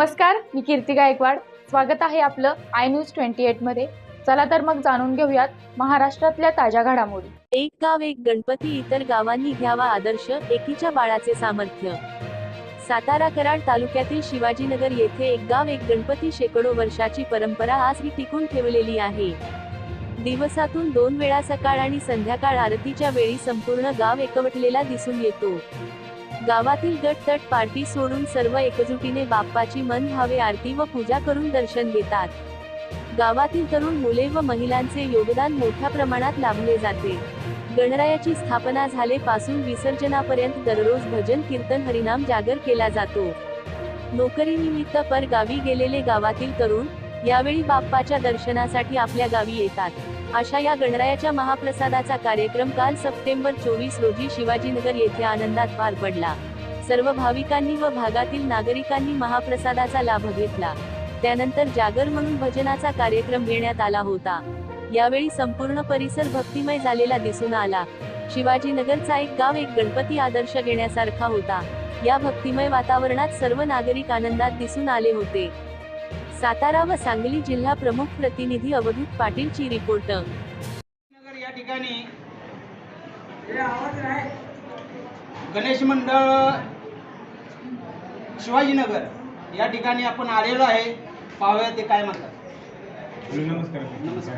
नमस्कार मी कीर्ती गायकवाड. स्वागत आहे आपलं आय न्यूज ट्वेंटी एटमध्ये चला तर मग जाणून घेऊयात महाराष्ट्रातल्या ताज्या घडामोडी. एक गाव एक गणपती इतर गावांनी घ्यावा आदर्श एकीच्या बाळाचे सामर्थ्य. सातारा कराड तालुक्यातील शिवाजीनगर येथे एक गाव एक गणपती शेकडो वर्षाची परंपरा आजही टिकून ठेवलेली आहे. दिवसातून दोन वेळा सकाळ आणि संध्याकाळ आरतीच्या वेळी संपूर्ण गाव एकवटलेला दिसून येतो. गावातील गटतट पार्टी सोडून सर्व एकजुटीने बाप्पाची मन भावे आरती व पूजा करून दर्शन घेतात. गावातील तरुण मुले व महिलांचे योगदान मोठ्या प्रमाणात लाभले जाते. गणरायाची स्थापना झाले पासून विसर्जनापर्यंत दररोज भजन कीर्तन हरिनाम जागर केला जातो. नोकरीनिमित्त पर गावी गेलेले गावातील तरुण यावेळी बाप्पाच्या दर्शनासाठी आपल्या गावी येतात. अशा या गणरायाच्या महाप्रसादाचा कार्यक्रम काल सप्टेंबर चोवीस रोजी शिवाजीनगर येथे आनंदात पार पडला. सर्व भाविकांनी व भागातील नागरिकांनी महाप्रसादाचा लाभ घेतला. त्यानंतर जागर म्हणून भजनाचा कार्यक्रम घेण्यात आला होता. यावेळी संपूर्ण परिसर भक्तिमय झालेला दिसून आला. शिवाजीनगरचा एक गाव एक गणपती आदर्श घेण्यासारखा होता. या भक्तिमय वातावरणात सर्व नागरिक आनंदात दिसून आले होते. सातारा व सांगली जिल्हा प्रमुख प्रतिनिधी अवधूत पाटीलची रिपोर्ट नगर या ठिकाणी गणेश मंडळ शिवाजीनगर या ठिकाणी आपण आलेलो आहे पाहूया ते काय म्हणतात नमस्कार नमस्कार.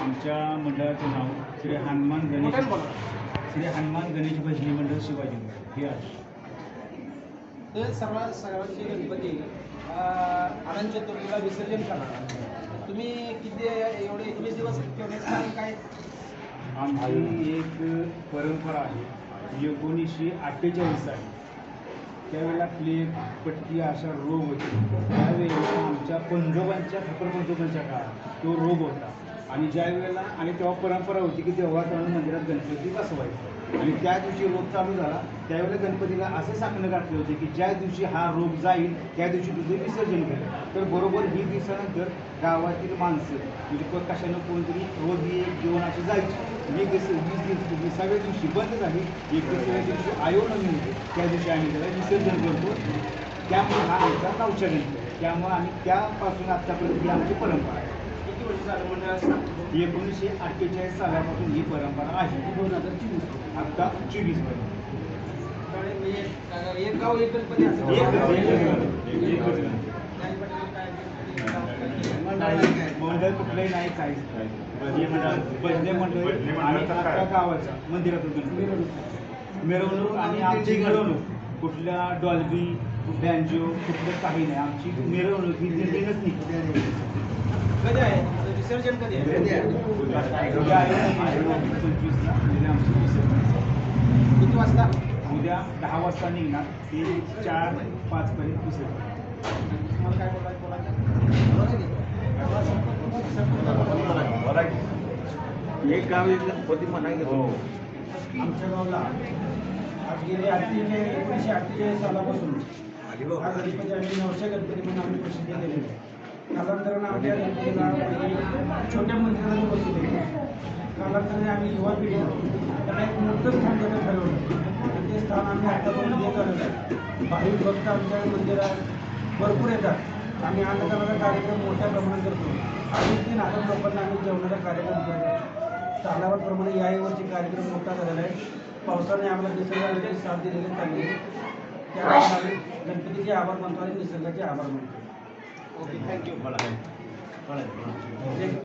आमच्या मंडळाचं नाव श्री हनुमान गणेश. श्री हनुमान गणेश भजनी मंडळ शिवाजी हे आहे तर सर्व सर्वांचे गणपती अं, अनंत चतुर्थीला विसर्जन करणार तुम्ही किती एवढे एकवीस दिवस ठेवण्याचं कारण काय? आमची एक परंपरा आहे. एकोणीसशे अठ्ठेचाळीस आहे. त्यावेळेला प्लेग पट्टी अशा रोग होते. त्यावेळेला आमच्या पंजोबांच्या ठाकर पंजोबांच्या काळात तो रोग होता. आणि ज्या वेळेला आणि तेव्हा परंपरा होती की तेव्हा त्यानं मंदिरात गणपती बसवायचा. आणि त्या दिवशी रोग चालू झाला त्यावेळेला गणपतीला असे साखणं गाठले होते की ज्या दिवशी हा रोग जाईल त्या दिवशी तुझं विसर्जन केलं तर बरोबर ही दिवसानंतर गावातील माणसं म्हणजे कशानं कोणतरी रोज ही एक जेवण अशी जायची. वीस दिवस वीस दिवस विसाव्या दिवशी बंद झाली. एकविसाव्या दिवशी आयोजन होते. त्या दिवशी आम्ही त्याला विसर्जन करतो. त्यामुळे हा याचा गावच्या त्यामुळे आम्ही त्यापासून आत्तापर्यंत ही आमची परंपरा आहे. किती एकोणीसशे अठ्ठेचाळीस सालापासून ही परंपरा आहे. दोन हजार चोवीस आत्ता चोवीसपर्यंत एक गाव एक गणपती असं मंडळ कुठलंही नाही काहीच नाही. मंडळ भजनी मंडळ आणि अख्ख्या गावाच्या मंदिरातून गणपती मिरवणूक आणि आमची मिरवणूक. कुठल्या डॉल्बी बँजो कुठलं काही नाही. आमची मिरवणूक ही दिंडीनच निघते. कधी आहे? विसर्जन कधी. किती वाजता? उद्या दहा वाजता निघणार. ते चार पाच पर्यंत विसर्जन तुम्हाला काय बोलायचं एक गाव एक गणपती म्हणा घेतो आमच्या गावाला आज गेले अठ्ठेचाळीस एकोणीसशे अठ्ठेचाळीस सालापासून हा गणपती आम्ही नवशे गणपती म्हणून आम्ही प्रसिद्ध केलेले आहे कालांतरानं आपल्या गणपतीला छोट्या मंदिराला बसवले कालांतराने आम्ही युवा पिढी त्यांना एक मोठं स्थान देणं ठरवलं आणि ते स्थान आम्ही आतापर्यंत देत आलेलं आहे. भाविक भक्त आमच्या मंदिरात भरपूर येतात. आम्ही अन्नदानाचा कार्यक्रम मोठ्या प्रमाणात करतो. अडीच तीन हजार लोकांना आम्ही जेवणाचा कार्यक्रम करतो. सालावरप्रमाणे याही वर्षी कार्यक्रम मोठा झालेला आहे. पावसाने आम्हाला निसर्गाने साथ दिलेली आहे. चांगली त्यामुळे आम्ही गणपतीचे आभार मानतो आणि निसर्गाचे आभार मानतो. 我今天就过来，过来，过来。